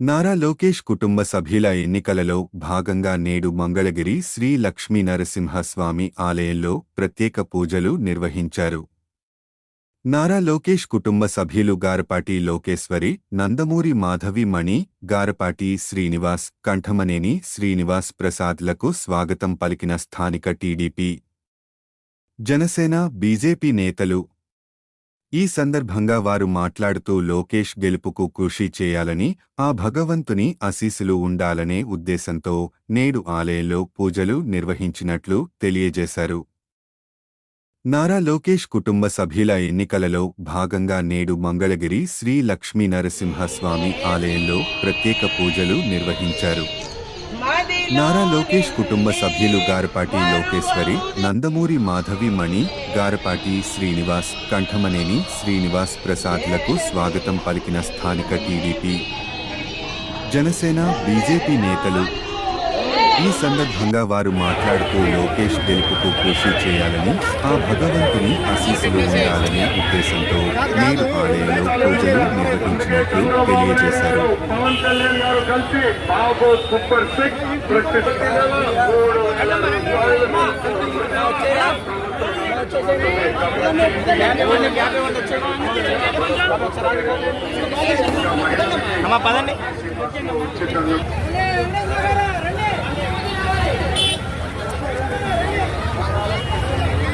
నారా లోకేష్ కుటుంబ సభ్యుల ఎన్నికలలో భాగంగా నేడు మంగళగిరి శ్రీ లక్ష్మీ నరసింహస్వామి ఆలయంలో ప్రత్యేక పూజలు నిర్వహించారు. నారా లోకేష్ కుటుంబ సభ్యులు గారపాటి లోకేశ్వరి నందమూరి మాధవి మణి గారపాటి శ్రీనివాస్ కంఠమనేని శ్రీనివాస్ ప్రసాద్లకు స్వాగతం పలికిన స్థానిక టీడీపీ జనసేన బీజేపీ నేతలు ఈ సందర్భంగా వారు మాట్లాడుతూ లోకేష్ గెలుపుకు కృషి చేయాలని ఆ భగవంతుని ఆశీస్సులు ఉండాలనే ఉద్దేశంతో నేడు ఆలయంలో పూజలు నిర్వహించినట్లు తెలియజేశారు. నారా లోకేష్ కుటుంబ సభ్యుల ఎన్నికలలో భాగంగా నేడు మంగళగిరి శ్రీ లక్ష్మీ నరసింహస్వామి ఆలయంలో ప్రత్యేక పూజలు నిర్వహించారు. నారా లోకేష్ కుటుంబ సభ్యులు గారపాటి లోకేశ్వరి నందమూరి మాధవి మణి గారపాటి శ్రీనివాస్ కంఠమనేని శ్రీనివాస్ ప్రసాద్లకు స్వాగతం పలికిన స్థానిక టీడీపీ జనసేన బీజేపీ నేతలు ఈ సందర్భంగా వారు మాట్లాడుతూ లోకేష్ గెలుపుకు కృషి చేయాలని ఆ భగవంతుని ఆశీస్సులు ఉండాలనే ఉద్దేశంతో నేడు ఆలయంలో పూజలు నిర్వహించినట్లు తెలియజేశారు. పవన్ కళ్యాణ్ గారు కలిసి బాబు సూపర్ సిక్స్ ప్రకటిస్తున్నారు మూడు అమ్మా పదండి వద్దులాలి నారా చంద్రబాబు గారి నాయకత్వం వద్దులాలి నారా చంద్రబాబు గారి నాయకత్వం సైకిల్ గుర్తుగా మన ఓటు ముద్ర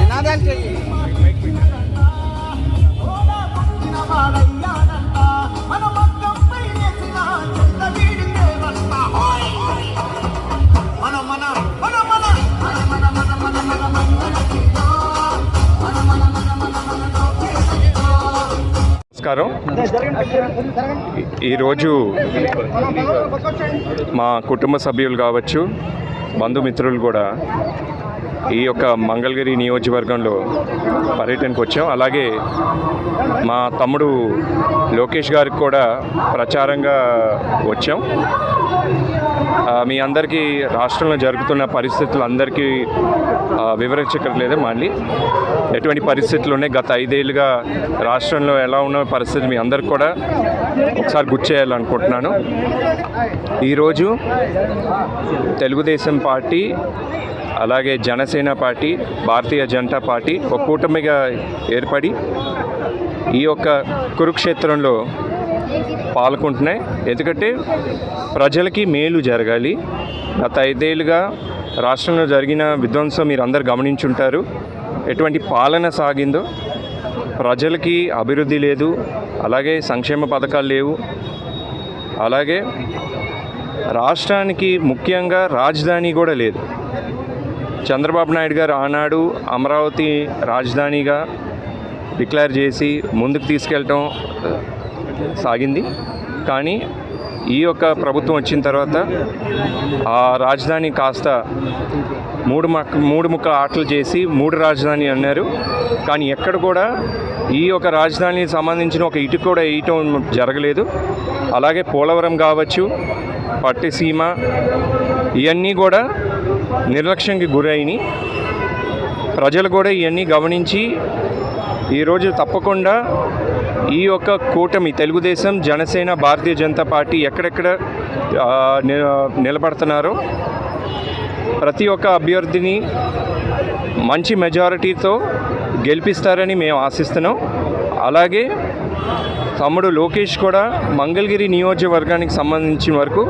నినాదాలు చెయ్యి. నమస్కారం. ఈరోజు మా కుటుంబ సభ్యులు కావచ్చు బంధుమిత్రులు కూడా ఈ యొక్క మంగళగిరి నియోజకవర్గంలో పర్యటనకు వచ్చాం. అలాగే మా తమ్ముడు లోకేష్ గారికి కూడా ప్రచారంగా వచ్చాం. మీ అందరికీ రాష్ట్రంలో జరుగుతున్న పరిస్థితులు అందరికీ ఆ, వివరించక్కర్లేదు మళ్ళీ. ఎటువంటి పరిస్థితులు ఉన్నాయి? గత ఐదేళ్ళుగా రాష్ట్రంలో ఎలా ఉన్న పరిస్థితి మీ అందరికి కూడా ఒకసారి గుర్తు చేయాలనుకుంటున్నాను. ఈరోజు తెలుగుదేశం పార్టీ అలాగే జనసేన పార్టీ భారతీయ జనతా పార్టీ ఒక కూటమిగా ఏర్పడి ఈ యొక్క కురుక్షేత్రంలో పాల్గొంటున్నాయి. ఎందుకంటే ప్రజలకి మేలు జరగాలి. గత ఐదేళ్ళుగా రాష్ట్రంలో జరిగిన విధ్వంసం మీరు అందరు గమనించుంటారు. ఎటువంటి పాలన సాగిందో ప్రజలకి అభివృద్ధి లేదు అలాగే సంక్షేమ పథకాలు లేవు. అలాగే రాష్ట్రానికి ముఖ్యంగా రాజధాని కూడా లేదు. చంద్రబాబు నాయుడు గారు ఆనాడు అమరావతి రాజధానిగా డిక్లేర్ చేసి ముందుకు తీసుకెళ్ళటం సాగింది. కానీ ఈ యొక్క ప్రభుత్వం వచ్చిన తర్వాత ఆ రాజధాని కాస్త మూడు మక్క మూడు ముక్క ఆటలు చేసి మూడు రాజధాని అన్నారు. కానీ ఎక్కడ కూడా ఈ యొక్క రాజధానికి సంబంధించిన ఒక ఇటు కూడా వేయటం జరగలేదు. అలాగే పోలవరం కావచ్చు పట్టిసీమ ఇవన్నీ కూడా నిర్లక్ష్యంకి గురైనవి ప్రజలు కూడా ఇవన్నీ గమనించి ఈరోజు తప్పకుండా ఈ యొక్క కూటమి తెలుగుదేశం జనసేన భారతీయ జనతా పార్టీ ఎక్కడెక్కడ ని- నిలబడుతున్నారో ప్రతి ఒక్క అభ్యర్థిని మంచి మెజారిటీతో గెలిపిస్తారని మేము ఆశిస్తున్నాం. అలాగే తమ్ముడు లోకేష్ కూడా మంగళగిరి నియోజకవర్గానికి సంబంధించిన వరకు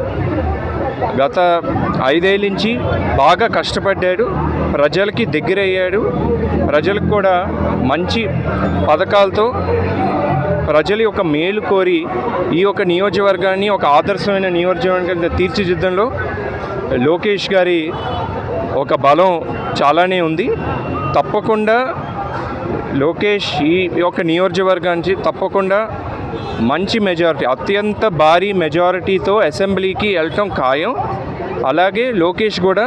గత ఐదేళ్ళ నుంచి బాగా కష్టపడ్డాడు ప్రజలకి దగ్గరయ్యాడు ప్రజలకు కూడా మంచి పథకాలతో ప్రజల యొక్క మేలు కోరి ఈ యొక్క నియోజకవర్గాన్ని ఒక ఆదర్శమైన నియోజకవర్గాన్ని తీర్చిదిద్దంలో లోకేష్ గారి ఒక బలం చాలానే ఉంది. తప్పకుండా లోకేష్ ఈ యొక్క నియోజకవర్గానికి తప్పకుండా మంచి మెజారిటీ అత్యంత భారీ మెజారిటీతో అసెంబ్లీకి వెళ్ళటం ఖాయం. అలాగే లోకేష్ కూడా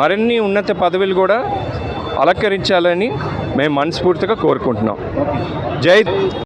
మరిన్ని ఉన్నత పదవులు కూడా అలంకరించాలని మేము మనస్ఫూర్తిగా కోరుకుంటున్నాం. జై